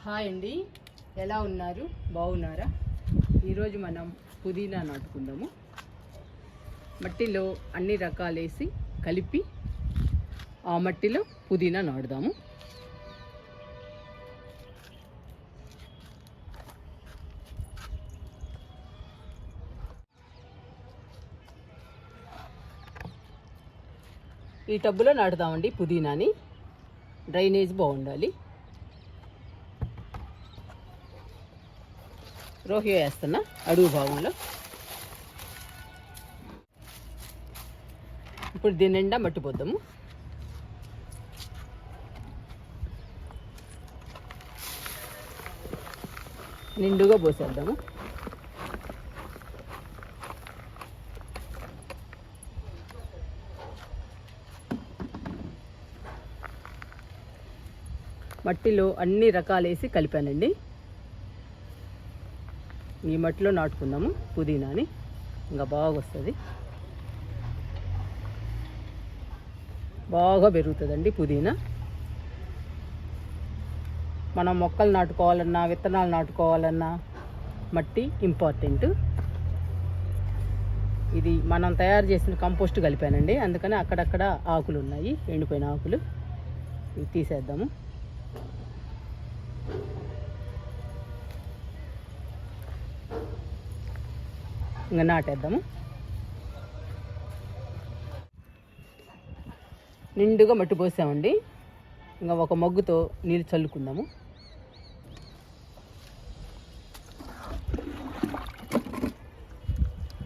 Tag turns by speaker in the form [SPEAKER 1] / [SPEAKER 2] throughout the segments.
[SPEAKER 1] Hi అండి. ఎలా ఉన్నారు? బాగున్నారా? ఈరోజు మనం పుదీనా నాటుకుందాము. మట్టిలో అన్ని రకాలేసి కలిపి ఆ మట్టిలో పుదీనా నాటుదాము. ఈ టబ్బులో నాటుదామండి పుదీనాని. డ్రైనేజ్ బాగుండాలి. రోహియో వేస్తున్నా అడుగు భాగంలో. ఇప్పుడు దీని నిండా మట్టి పోద్దాము. నిండుగా పోసేద్దాము. మట్టిలో అన్ని రకాలు వేసి కలిపానండి. ఈ మట్టిలో నాటుకుందాము. పుదీనాని. ఇంకా బాగా వస్తుంది బాగా పెరుగుతుందండి పుదీనా. మనం మొక్కలు నాటుకోవాలన్నా విత్తనాలు నాటుకోవాలన్నా మట్టి ఇంపార్టెంట్. ఇది మనం తయారు చేసిన కంపోస్ట్ కలిపానండి. అందుకని అక్కడక్కడ ఆకులు ఉన్నాయి ఎండిపోయిన ఆకులు. ఇవి తీసేద్దాము. ఇంకా నాటేద్దాము. నిండుగా మట్టి పోసామండి. ఇంకా ఒక మగ్గుతో నీళ్ళు చల్లుకుందాము.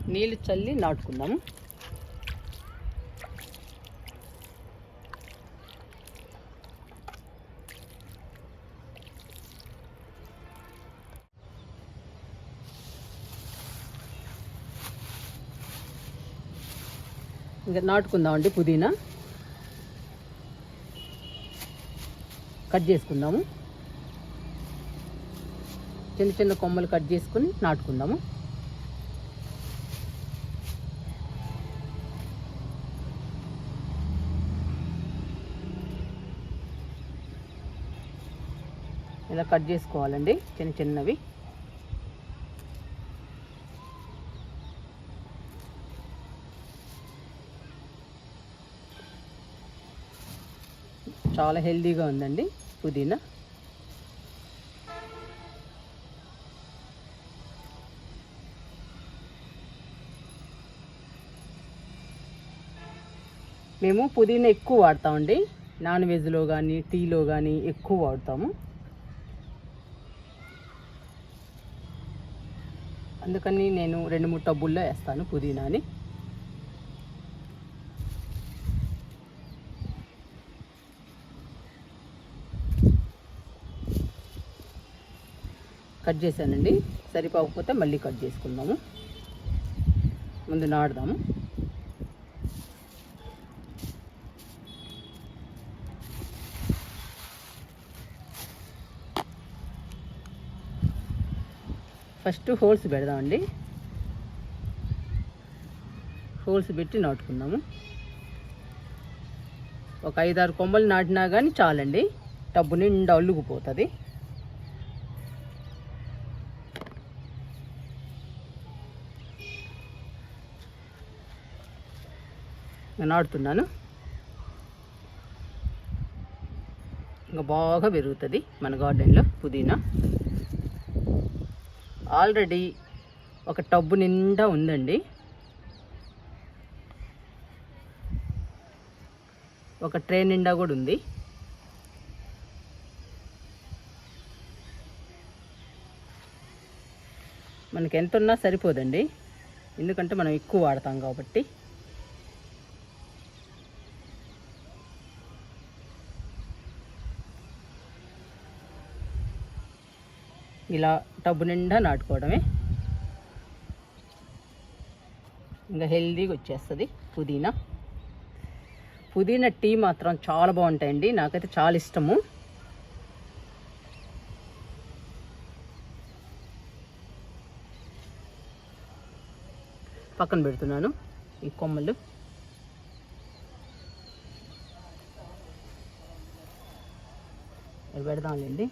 [SPEAKER 1] నీళ్ళు చల్లి నాటుకుందాము. ఇంకా నాటుకుందామండి పుదీనా. కట్ చేసుకుందాము. చిన్న చిన్న కొమ్మలు కట్ చేసుకుని నాటుకుందాము. ఇలా కట్ చేసుకోవాలండి చిన్న చిన్నవి. చాలా హెల్దీగా ఉందండి పుదీనా. మేము పుదీనా ఎక్కువ వాడతామండి. నాన్ వెజ్లో కానీ టీలో కానీ ఎక్కువ వాడతాము. అందుకని నేను రెండు మూడు టబ్బుల్లో వేస్తాను పుదీనాని. కట్ చేశానండి. సరిపోకపోతే మళ్ళీ కట్ చేసుకుందాము. ముందు నాడదాము ఫస్ట్ హోల్స్ పెడదామండి. హోల్స్ పెట్టి నాటుకుందాము. ఒక ఐదారు కొమ్మలు నాటినా కానీ చాలండి. టబ్బు నిండా అల్లుకుపోతుంది. నేను నాటుతున్నాను ఇంకా బాగా పెరుగుతుంది మన గార్డెన్లో పుదీనా. ఆల్రెడీ ఒక టబ్బు నిండా ఉందండి. ఒక ట్రే నిండా కూడా ఉంది. మనకి ఎంత ఉన్నా సరిపోదండి. ఎందుకంటే మనం ఎక్కువ వాడతాం కాబట్టి. ఇలా టబ్బు నిండా నాటుకోవడమే. ఇంకా హెల్దీగా వచ్చేస్తుంది పుదీనా. పుదీనా టీ మాత్రం చాలా బాగుంటాయండి. నాకైతే చాలా ఇష్టము. పక్కన పెడుతున్నాను ఈ కొమ్మలు. పెడదాంలేండి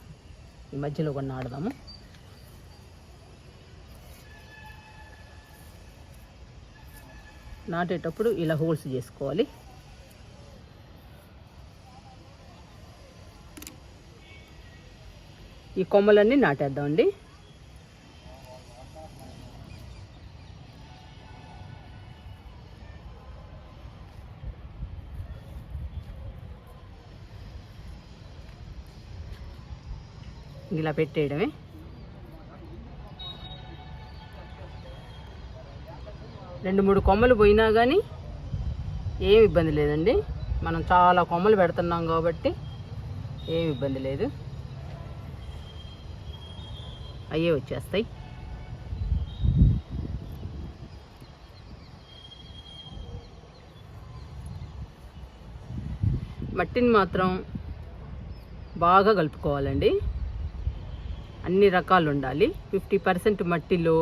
[SPEAKER 1] ఈ మధ్యలో కొన్ని ఆడదాము నాటేటప్పుడు ఇలా హోల్స్ చేసుకోవాలి. ఈ కొమ్మలన్నీ నాటేద్దామండి. ఇలా పెట్టేయడమే. రెండు మూడు కొమ్మలు పోయినా కానీ ఏం ఇబ్బంది లేదండి. మనం చాలా కొమ్మలు పెడుతున్నాం కాబట్టి ఏం ఇబ్బంది లేదు. అయ్యే వచ్చేస్తాయి. మట్టిని మాత్రం బాగా కలుపుకోవాలండి. అన్ని రకాలు ఉండాలి. ఫిఫ్టీ పర్సెంట్ మట్టిలో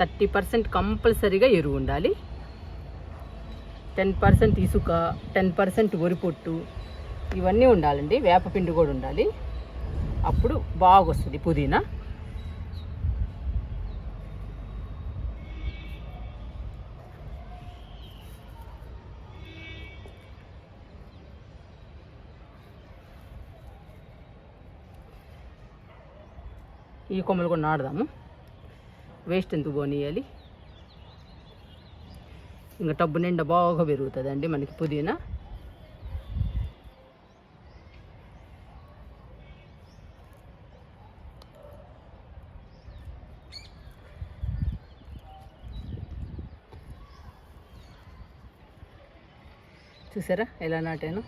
[SPEAKER 1] థర్టీ పర్సెంట్ కంపల్సరీగా ఎరువు ఉండాలి. టెన్ పర్సెంట్ ఇసుక టెన్ పర్సెంట్ వరిపొట్టు ఇవన్నీ ఉండాలండి. వేపపిండి కూడా ఉండాలి. అప్పుడు బాగా వస్తుంది పుదీనా. ఈ కొమ్మలు కూడా నాడదాము వేస్ట్ ఎందుకు పోనీయాలి ఇంకా టబ్బు నిండా బాగా పెరుగుతుంది అండి మనకి పుదీనా. చూసారా ఎలా నాటాను?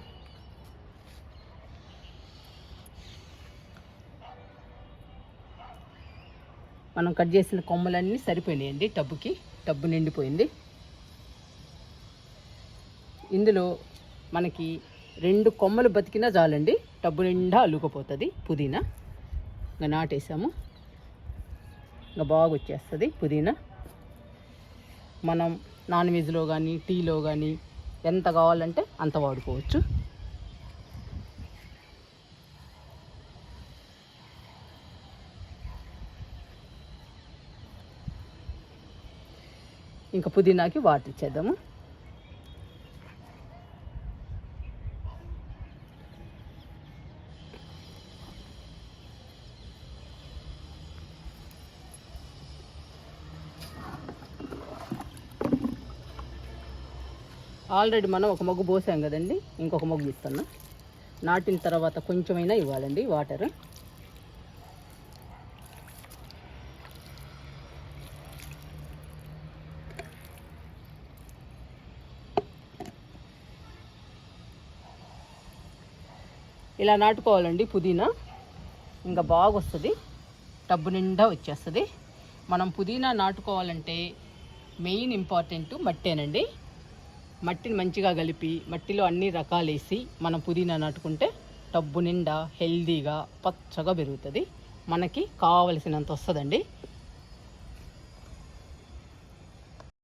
[SPEAKER 1] మనం కట్ చేసిన కొమ్మలన్నీ సరిపోయినాయండి టబ్బుకి. టబ్బు నిండిపోయింది. ఇందులో మనకి రెండు కొమ్మలు బతికినా చాలండి. టబ్బు నిండా అల్లుకుపోతుంది పుదీనా. ఇంకా నాటేసాము. ఇంకా బాగా వచ్చేస్తుంది పుదీనా. మనం నాన్ వెజ్లో కానీ టీలో కానీ ఎంత కావాలంటే అంత వాడుకోవచ్చు. ఇంకా పుదీనాకి వాటర్ ఇచ్చేద్దాము. ఆల్రెడీ మనం ఒక మగ్గు పోసాం కదండి ఇంకొక మగ్గు ఇస్తున్నాం. నాటిన తర్వాత కొంచెమైనా ఇవ్వాలండి వాటర్. ఇలా నాటుకోవాలండి పుదీనా. ఇంకా బాగా వస్తుంది టబ్బు నిండా వచ్చేస్తుంది. మనం పుదీనా నాటుకోవాలంటే మెయిన్ ఇంపార్టెంట్ మట్టేనండి. మట్టిని మంచిగా కలిపి మట్టిలో అన్ని రకాలు వేసి మనం పుదీనా నాటుకుంటే టబ్బు నిండా హెల్దీగా పచ్చగా పెరుగుతుంది. మనకి కావలసినంత వస్తుందండి.